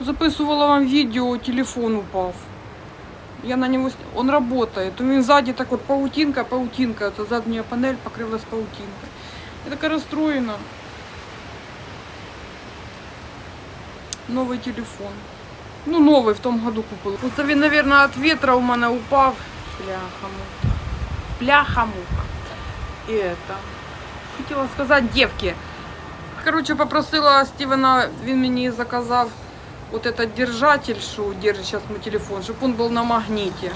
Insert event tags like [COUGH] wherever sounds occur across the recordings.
Записывала вам видео, телефон упав. Я на него... с- Он работает. У меня сзади так вот паутинка, паутинка. Это задняя панель покрылась паутинкой. Я такая расстроена. Новый телефон. Ну, новый в том году купила. Ну, Це він, наверное, от ветра у мене упав. Бляха-муха. Бляха-муха. І это. Хотіла сказати дівки. Короче, попросила Стівена, він мені заказав вот этот держатель, що держить зараз мій телефон, щоб він був на магніті.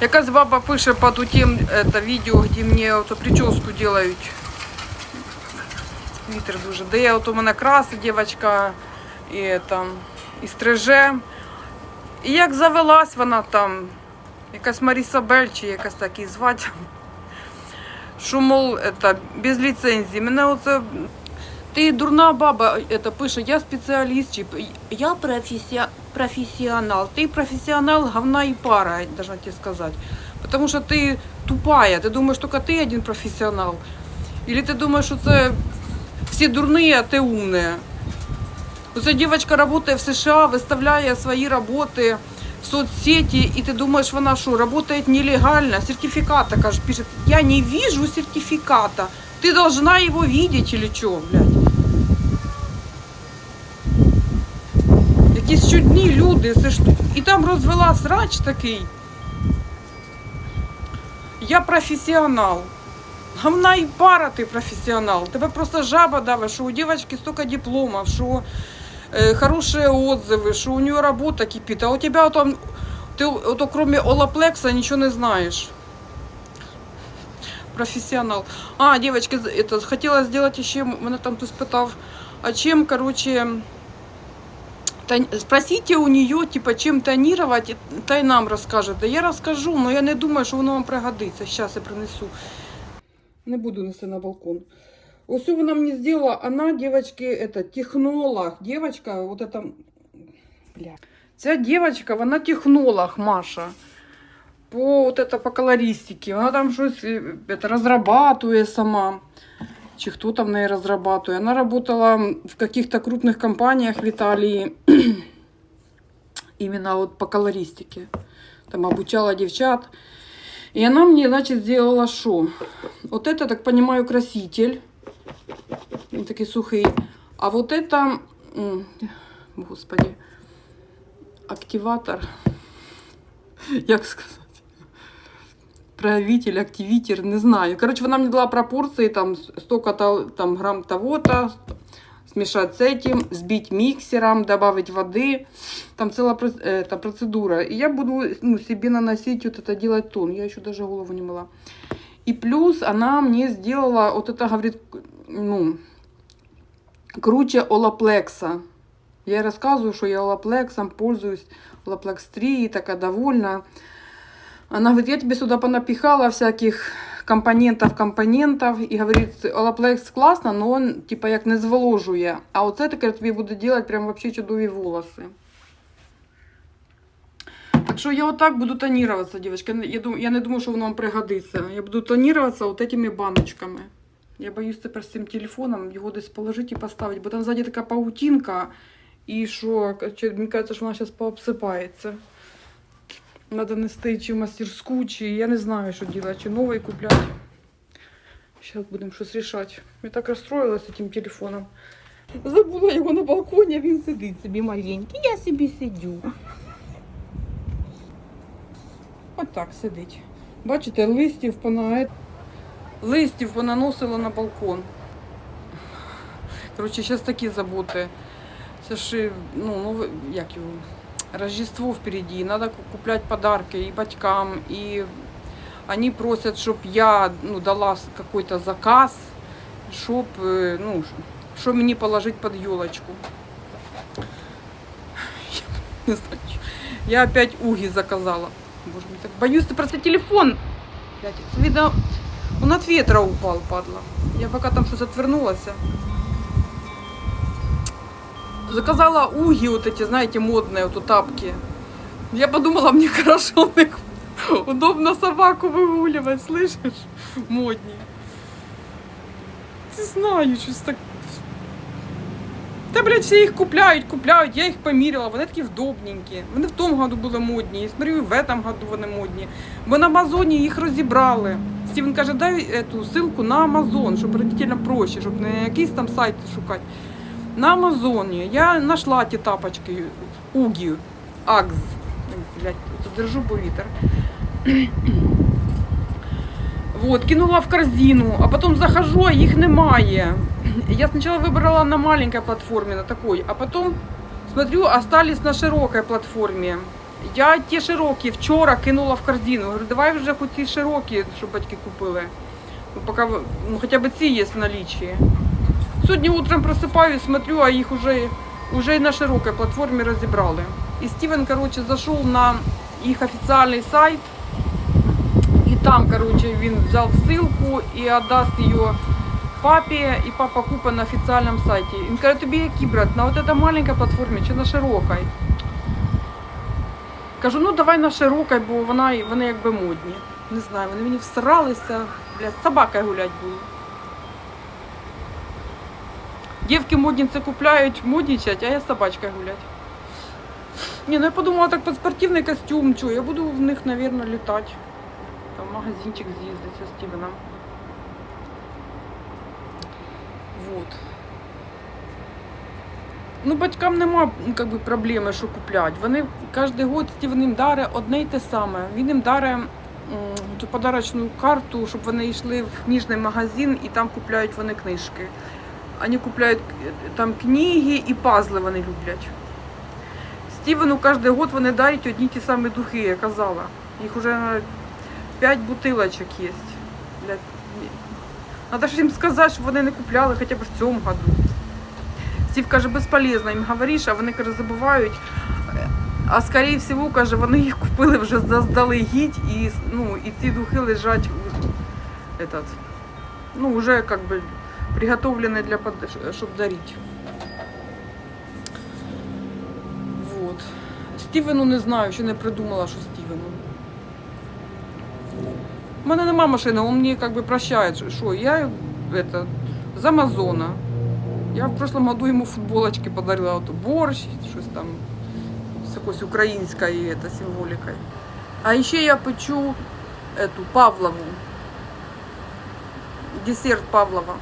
Якась баба пише під тим это відео, де мені ото прическу делають. Вітер дуже. Де я от у мене красить дівчинка і, там, і стриже. І як завелась вона там, якась Маріса Бель чи якась так її звати. Що, мол, это, без ліцензії. Мене оце ти дурна баба, это пише, я спеціаліст, чи я професіа... професіонал. Ти професіонал говна і пара, я должна тебе сказать. Потому що ти тупая, ти думаєш, тільки ти один професіонал. Или ти думаєш, що це всі дурні, а ти умна. Оця дівчинка працює в США, виставляє свої роботи в соцсети, і ти думаєш, вона що, працює нелегально, сертификата, каже, пише, я не вижу сертификата. Ты должна его видеть или что, блядь? Якісь чудні люди, це ж і там розвела срач такий. Я професіонал. Говна і пара ти професіонал. Тебе просто жаба давить, що у дівчинки стільки дипломів, що е, хороші отзывы, що у нее робота кипить, а у тебе там, ти ото, кроме Олаплекса нічого не знаєш. Профессионал. А, девочки, это, хотела сделать еще, мене там хтось питав, а чем, короче, спросите у нее, типа, чем тонировать, та й нам расскажет. Да я расскажу, но я не думаю, що воно вам пригодиться. Сейчас я принесу. Не буду нести на балкон. Ось вона мені сделала, она, девочки, это, технолог. Девочка, вот это, бля. Ця девочка, вона технолог, Маша по вот это по колористике. Вона там щось е, это, розрабатує сама. Чи хто там в неї розрабатує. Вона работала в каких-то крупных компаниях в Италии. [CLEARS THROAT] Именно вот по колористике. Там обучала девчат. И она мне, значит, сделала что? Вот это, так понимаю, краситель. Він такий сухий. А вот это, м, господи, активатор. [LAUGHS] Як сказати? Проявитель, активитер, не знаю. Короче, вона мне дала пропорции, там столько-то там, грамм того-то, смешать с этим, сбить миксером, добавить воды. Там целая эта процедура. И я буду ну, себе наносить вот это, делать тон. Я еще даже голову не мыла. И плюс она мне сделала, вот это говорит, ну, круче Олаплекса. Я рассказываю, что я Олаплексом пользуюсь, Олаплекс 3, такая довольна. Она говорит, я тебе сюда понапихала всяких компонентов, компонентов. И говорит, Олаплекс классно, но он типа як не зволожує. А оце таке тобі буде делать прям вообще чудові волоси. Так що я отак буду тонироваться, девочки. Я, я не думаю, що воно вам пригодиться. Я буду тонироваться вот этими баночками. Я боюсь тепер з цим телефоном його десь положити і поставити, бо там ззаді така паутинка, і що, чи- мені кажеться, що вона зараз пообсипається. Надо нести чи в мастерську, чи я не знаю, що робити, чи новий купляти. Зараз будемо щось рішати. Я так розстроїлася цим телефоном. Забула його на балконі, а він сидить собі маленький. Я собі сидю. Отак сидить. Бачите, листів пона... листів понаносила на балкон. Коротше, зараз такі заботи. Це ж, ну, ну, як його, Рождество впереди, надо ку- куплять подарки и батькам, и они просят, чтобы я ну, дала какой-то заказ, чтоб, э, ну, что мне положить под елочку. Я. Я опять уги заказала. Боже мой, так боюсь ты просто телефон. Видно, он от ветра упал, падла. Я пока там что-то отвернулась. Заказала уги вот эти, знаете, модные вот тапки. Я подумала, мне хорошо в них удобно собаку выгуливать, слышишь? Модні. Не знаю, щось так. Та, блядь, всі їх купляють, купляють, я їх поміряла, вони такі вдобненькі. Вони в тому году були модні, і смотрю, і в этом году вони модні. Бо на Амазоні їх розібрали. Стівен каже, дай эту ссылку на Амазон, щоб родителям проще, щоб не якийсь там сайт шукати. На Амазоні я знайшла ті тапочки Угі, Агз. Блядь, тут держу повітер. Вот, кинула в корзину, а потом захожу, а их немає. Я сначала выбрала на маленькой платформе, на такой, а потом смотрю, остались на широкой платформе. Я ті широкі вчора кинула в корзину. Говорю, давай вже хоч ці широкі, щоб батьки купили. Ну, поки, ну, хоча б ці є в наличии. Сьогодні утром просипаюсь, смотрю, а їх уже, уже на широкій платформі розібрали. І Стівен, короче, зайшов на їх офіційний сайт. И там, короче, він взял ссылку и отдаст ее папе, и папа купить на официальном сайте. Він каже, тобі які брат, на вот этой маленькой платформі чи на широкій? Кажу, ну давай на широкій, бо вона, вони якби модні. Не знаю, вони мені всралися, блядь, собакою гулять буду. Дівки модниці купляють, модничать, а я з собачкою гулять. Ні, ну я подумала так під спортивний костюм, що я буду в них, мабуть, літати. Там магазинчик з'їздиться з Стівеном. Вот. Ну, батькам нема как би, проблеми, що купляти. Вони кожен год Стівен їм даре одне й те саме. Він їм м, ту подарочну карту, щоб вони йшли в книжний магазин і там купляють вони книжки. Вони купляють е, там книги і пазли вони люблять. Стівену кожен год вони дарять одні ті самі духи, я казала. Їх вже п'ять бутилочок є. Надо ж їм сказати, щоб вони не купляли хоча б в цьому году. Стів каже, безполезно їм говориш, а вони каже, забувають. А скоріше всього, каже, вони їх купили вже заздалегідь і, ну, і ці духи лежать этот, ну, вже как бы приготовлені для под... щоб дарити. Вот. Стівену не знаю, ще не придумала, що Стівену. У мене нема машини, он мені как бы прощает, що- що я это, з Амазона. Я в прошлом году ему футболочки подарила, от борщ, щось там з якоюсь українською это, символікою. А ще я печу эту Павлову. Десерт Павлова.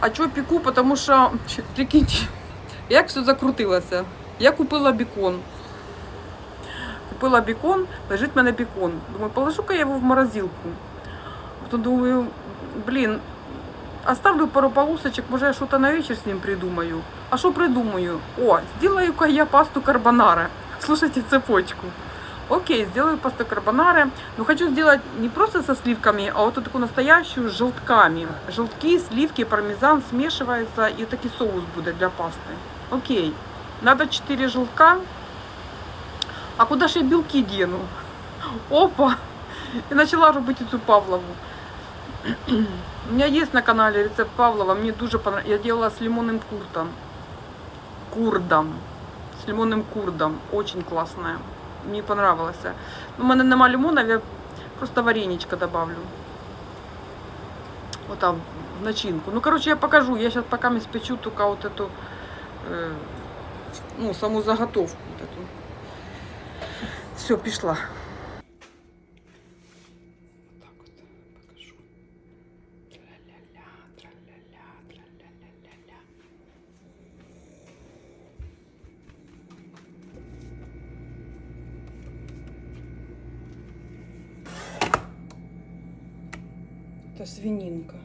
А чого пеку? Потому що, [LAUGHS] прикиньте, як все закрутилося. Я купила бекон. Купила бекон, лежить в мене бекон. Думаю, положу-ка я его в морозилку. Потом думаю, блин, оставлю пару полосочек, може я что-то на вечер с ним придумаю. А что придумаю? О, сделаю-ка я пасту карбонара. Слушайте цепочку. Окей, сделаю пасту карбонара. Но хочу сделать не просто со сливками, а вот такую настоящую с желтками. Желтки, сливки, пармезан смешиваются и такой соус будет для пасты. Окей. Надо 4 желтка. А куда ж я белки дену? Опа! И начала робити цю Павлову. У меня есть на канале рецепт Павлова, мне дуже понравилось. Я делала с лимонным куртом. Курдом. С лимонным курдом. Очень классная. Мне понравилось. У мене нема лимона, я просто вареничка добавлю. Вот там, в начинку. Ну, короче, я покажу. Я сейчас пока спечу только вот эту, э, ну, саму заготовку. Вот эту. Все, пішла. Свининка.